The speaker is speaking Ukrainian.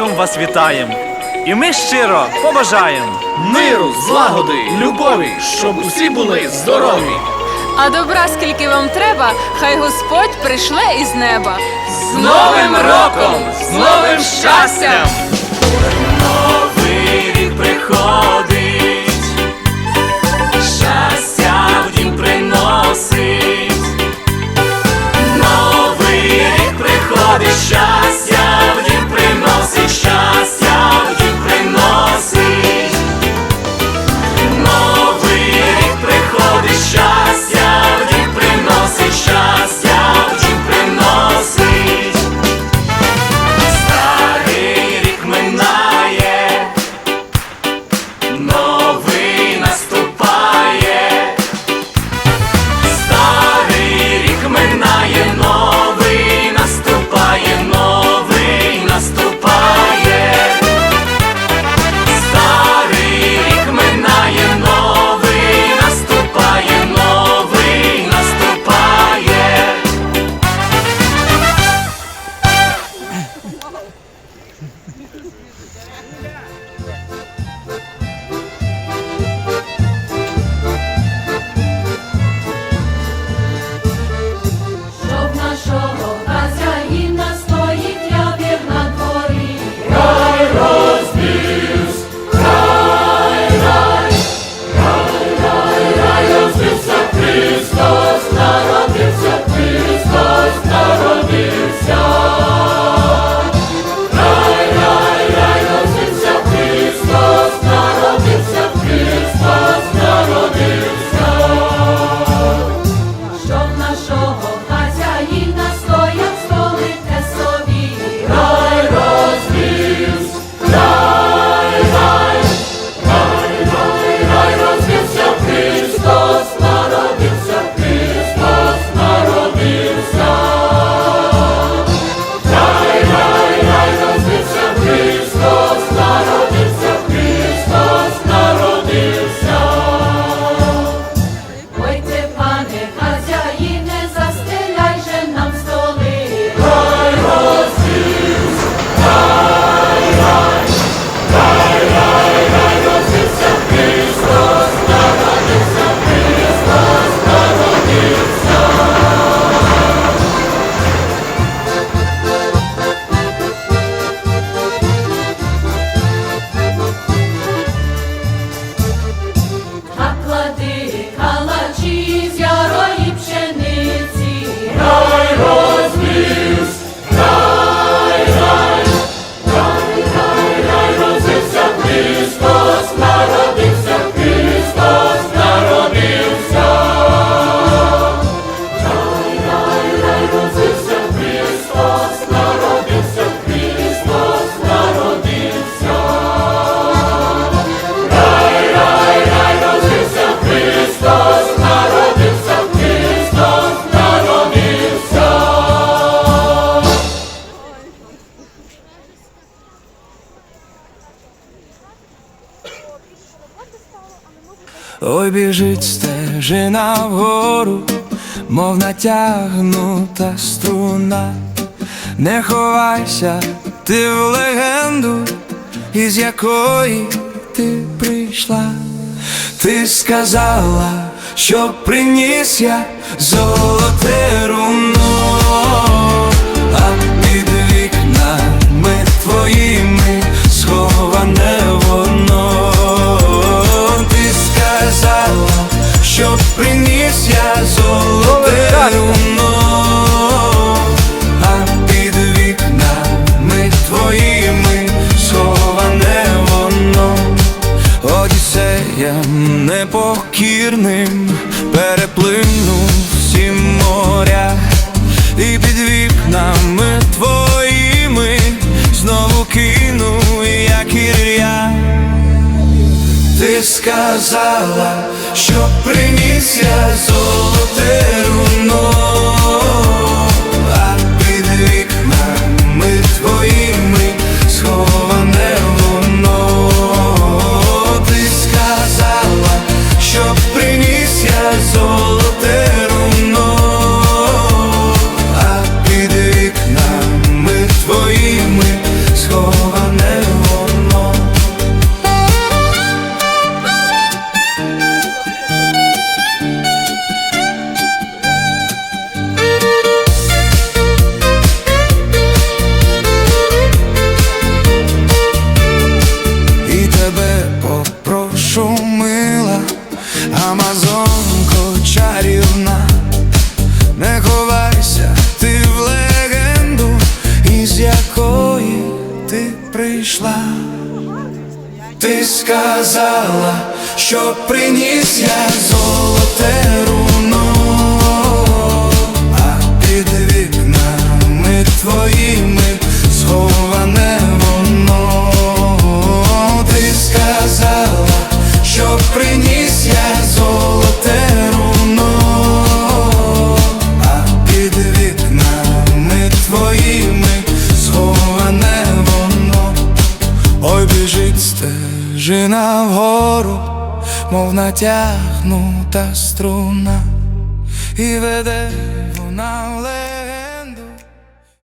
святом вас вітаємо. І ми щиро побажаємо миру, злагоди, любові, щоб усі були здорові. А добра, скільки вам треба, хай Господь прийшле із неба. З Новим роком, з новим щастям! Ой, біжить стежина вгору, мов натягнута струна, не ховайся ти в легенду, із якої ти прийшла, ти сказала, що приніс я золоте руно. Течеям непокірним переплину всі моря, і під вікнами твоїми знову кину якір'я. Ти сказала, що приніс я золоте руно. Вся золоте. Ти сказала, що приніс я золоте. мов натягнута струна, і веде вона легко.